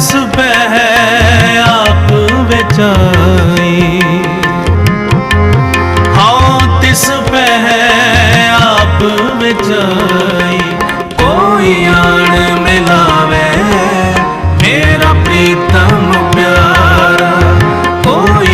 ਤਿਸ ਬਹਿ ਆਪ ਵਿਚਾਈ ਹਉ ਤਿਸ ਬਹਿ ਆਪ ਵਿਚਾਈ